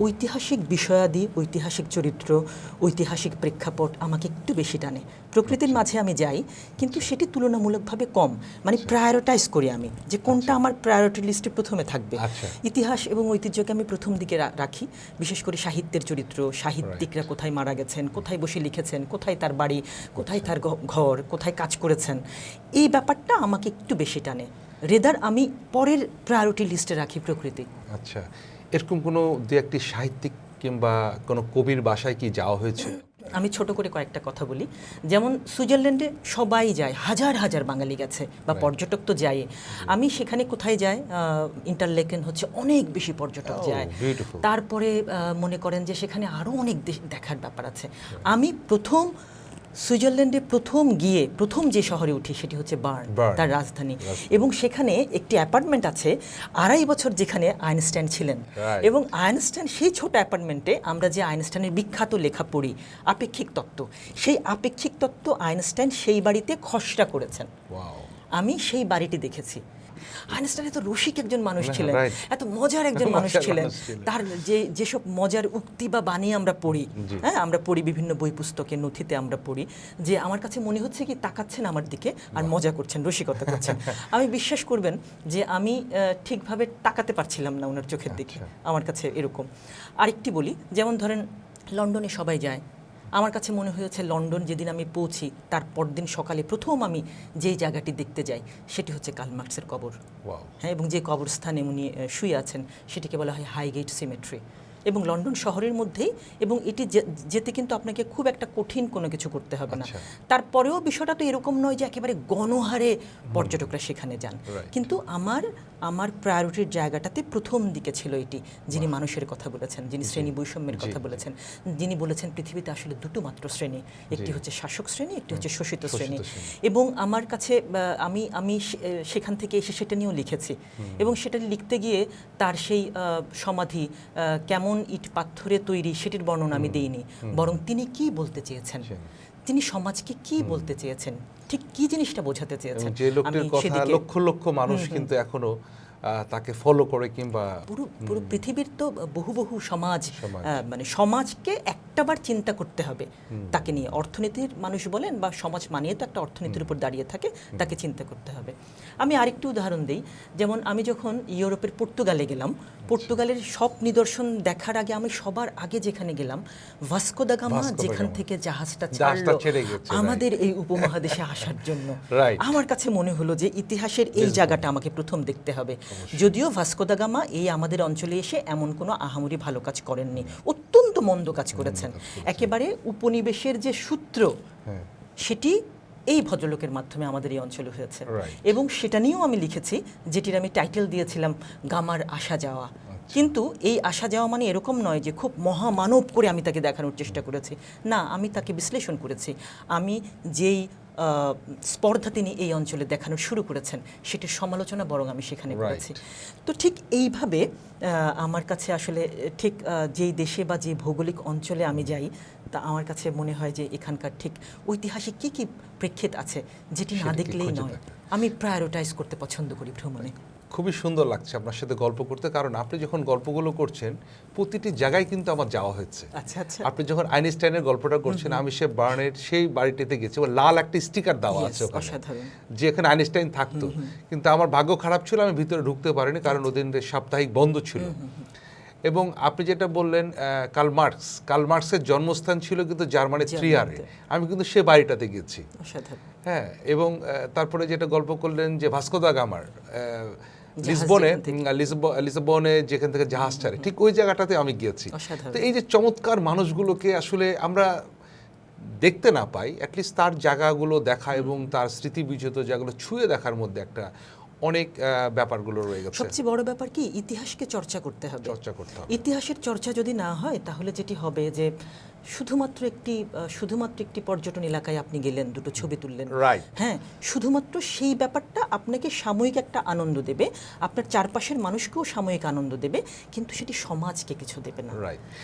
ঐতিহাসিক বিষয়াদি ঐতিহাসিক চরিত্র ঐতিহাসিক প্রেক্ষাপট আমাকে একটু বেশি টানে। প্রকৃতির মাঝে আমি যাই কিন্তু সেটি তুলনামূলকভাবে কম। মানে প্রায়োরিটাইজ করি আমি যে কোনটা আমার প্রায়োরিটি লিস্টে প্রথমে থাকবে। আচ্ছা। ইতিহাস এবং ঐতিহ্যকে আমি প্রথম দিকে রাখি। বিশেষ করে সাহিত্যের চরিত্র সাহিত্যিকরা কোথায় মারা গেছেন কোথায় বসে লিখেছেন কোথায় তার বাড়ি কোথায় তার ঘর কোথায় কাজ করেছেন। এই ব্যাপারটা আমাকে একটু বেশি টানে। রেদার আমি পরের প্রায়োরিটি লিস্টে রাখি প্রকৃতি। আচ্ছা। এরকম কোনো দু একটি সাহিত্যিক কিংবা কোনো কবির বাসায় কি যাওয়া হয়েছে? আমি ছোট করে কয়েকটা কথা বলি। যেমন সুইজারল্যান্ডে সবাই যায় হাজার হাজার বাঙালি গেছে বা পর্যটক তো যায় আমি সেখানে কোথায় যাই? ইন্টারলেকেন হচ্ছে অনেক বেশি পর্যটক Oh, যায়। তারপরে মনে করেন যে সেখানে আরও অনেক দেশ- দেখার ব্যাপার আছে। আমি প্রথম সুইজারল্যান্ডে প্রথম গিয়ে প্রথম যে শহরে উঠি সেটি হচ্ছে বার্ন। তার রাজধানী। রাজধানী। এবং সেখানে একটি অ্যাপার্টমেন্ট আছে আড়াই বছর যেখানে আইনস্টাইন ছিলেন। এবং আইনস্টাইন সেই ছোট অ্যাপার্টমেন্টে আমরা যে আইনস্টাইনের বিখ্যাত লেখা পড়ি আপেক্ষিক তত্ত্ব সেই আপেক্ষিক তত্ত্ব আইনস্টাইন সেই বাড়িতে খসড়া করেছেন। আমি সেই বাড়িটি দেখেছি। আইনস্টাইন এত রসিক একজন মানুষ হ্যাঁ, ছিলেন এত মজার একজন মানুষ ছিলেন। তার যে যেসব মজার উক্তি বা বাণী আমরা পড়ি হ্যাঁ আমরা পড়ি বিভিন্ন বই পুস্তকে নথিতে আমরা পড়ি যে আমার কাছে মনে হচ্ছে কি তাকাচ্ছেন আমার দিকে আর মজা করছেন রসিকতা করছেন। আমি বিশ্বাস করবেন যে আমি আহ, ঠিকভাবে তাকাতে পারছিলাম না ওনার চোখের দিকে আচ্ছা। আমার কাছে এরকম। আরেকটি বলি যেমন ধরেন লন্ডনে সবাই যায় আমার কাছে মনে হয়েছে লন্ডন যেদিন আমি পৌঁছি তার পরদিন সকালে প্রথম আমি যে জায়গাটি দেখতে যাই সেটি হচ্ছে কালমার্কসের কবর। হ্যাঁ এবং যে কবরস্থানে উনি শুয়ে আছেন সেটিকে বলা হয় হাইগেট সিমেট্রি। এবং লন্ডন শহরের মধ্যেই এবং এটি যে- যেতে কিন্তু আপনাকে খুব একটা কঠিন কোনো কিছু করতে হবে না। আচ্ছা। তারপরেও বিষয়টা তো এরকম নয় যে একেবারে গণহারে পর্যটকরা সেখানে যান। কিন্তু আমার আমার প্রায়োরিটির জায়গাটাতে প্রথম দিকে ছিল এটি যিনি মানুষের কথা বলেছেন যিনি শ্রেণি বৈষম্যের কথা বলেছেন যিনি বলেছেন পৃথিবীতে আসলে দুটো মাত্র শ্রেণি একটি হচ্ছে শাসক শ্রেণি একটি হচ্ছে শোষিত শ্রেণি। এবং আমার কাছে আমি আমি সেখান থেকে এসে সেটা নিয়েও লিখেছি। এবং সেটা লিখতে গিয়ে তার সেই সমাধি আহ, কেমন ইট পাথরে তৈরি সেটির বর্ণনা আমি দিইনি। বরং তিনি কি বলতে চেয়েছেন? তিনি সমাজকে কি বলতে চেয়েছেন? ঠিক কি জিনিসটা বোঝাতে চেয়েছেন? যে লোকটির কথা লক্ষ লক্ষ মানুষ কিন্তু এখনও তাকে ফলো করে কিংবা পুরো পুরো পৃথিবীর তো বহু বহু সমাজ। মানে সমাজকে একটাবার চিন্তা করতে হবে তাকে নিয়ে। অর্থনীতির মানুষ বলেন বা সমাজ মানিয়ে তো একটা অর্থনীতির উপর দাঁড়িয়ে থাকে তাকে চিন্তা করতে হবে। আমি আরেকটু উদাহরণ দিই। যেমন আমি যখন ইউরোপের পর্তুগালে গেলাম পর্তুগালের সব নিদর্শন দেখার আগে আমি সবার আগে যেখানে গেলাম ভাস্কো দা গামা যেখান থেকে জাহাজটা ছাড়লো. আমাদের এই উপমহাদেশে আসার জন্য। আমার কাছে মনে হলো যে ইতিহাসের এই জায়গাটা আমাকে প্রথম দেখতে হবে। যদিও ভাস্কো দা গামা এই আমাদের অঞ্চলে এসে এমন কোনো আহামরি ভালো কাজ করেননি। অত্যন্ত মন্দ কাজ করেছেন। একেবারে উপনিবেশের যে সূত্র হ্যাঁ। সেটি এই ভদ্রলোকের মাধ্যমে আমাদের এই অঞ্চলে হয়েছে। এবং সেটা নিয়েও আমি লিখেছি যেটির আমি টাইটেল দিয়েছিলাম গামার আসা যাওয়া। কিন্তু এই আসা যাওয়া মানে এরকম নয় যে খুব মহামানব করে আমি তাকে দেখানোর চেষ্টা করেছি। না আমি তাকে বিশ্লেষণ করেছি। আমি যেই স্পর্ধা তিনি এই অঞ্চলে দেখানো শুরু করেছেন সেটির সমালোচনা বরং আমি সেখানে. করেছি। তো ঠিক এইভাবে আমার কাছে আসলে ঠিক যেই দেশে বা যে ভৌগোলিক অঞ্চলে আমি যাই তা আমার কাছে মনে হয় যে এখানকার ঠিক ঐতিহাসিক কী কী প্রেক্ষিত আছে যেটি না দেখলেই নয়। আমি প্রায়োরিটাইজ করতে পছন্দ করি ভ্রমণে। খুবই সুন্দর লাগছে আপনার সাথে গল্প করতে। কারণ আপনি যখন গল্পগুলো করছেন প্রতিটি জায়গায় কিন্তু আমার যাওয়া হয়েছে। আচ্ছা আচ্ছা। আপনি যখন আইনস্টাইনের গল্পটা করছেন আমি সে বার্নের সেই বাড়িটিতে গেছি লাল একটা স্টিকার দেওয়া আছে ওখানে। অসাধারণ। যে এখানে আইনস্টাইন থাকতো। কিন্তু আমার ভাগ্য খারাপ ছিল আমি ভিতরে ঢুকতে পারিনি কারণ ওদিন সাপ্তাহিক বন্ধ ছিল। এবং আপনি যেটা বললেন আহ, কার্ল মার্কস জন্মস্থান ছিল কিন্তু জার্মানির ট্রিয়ারে। আমি কিন্তু সে বাড়িটাতে গেছি হ্যাঁ এবং তারপরে যেটা গল্প করলেন যে ভাস্কো দা গামার লিসবনে লিসবনে যেখান থেকে জাহাজ ছাড়ে ঠিক ওই জায়গাটাতে আমি গিয়েছি। তো এই যে চমৎকার মানুষগুলোকে আসলে আমরা দেখতে না পাই অ্যাটলিস্ট তার জায়গাগুলো দেখা এবং তার স্মৃতিবিজত জায়গাগুলো ছুঁয়ে দেখার মধ্যে একটা অনেক ব্যাপারগুলো রয়ে গেছে। সবচেয়ে বড় ব্যাপার কি ইতিহাসকে চর্চা করতে হবে। চর্চা করতে হবে। ইতিহাসের চর্চা যদি না হয় তাহলে যেটি হবে যে শুধুমাত্র একটি শুধুমাত্র একটি পর্যটন এলাকায় আপনি গেলেন দুটো ছবি তুললেন। হ্যাঁ শুধুমাত্র সেই ব্যাপারটা আপনাকে সাময়িক একটা আনন্দ দেবে। আপনার চারপাশের মানুষকেও সাময়িক আনন্দ দেবে কিন্তু সেটি সমাজকে কিছু দেবে না। রাইট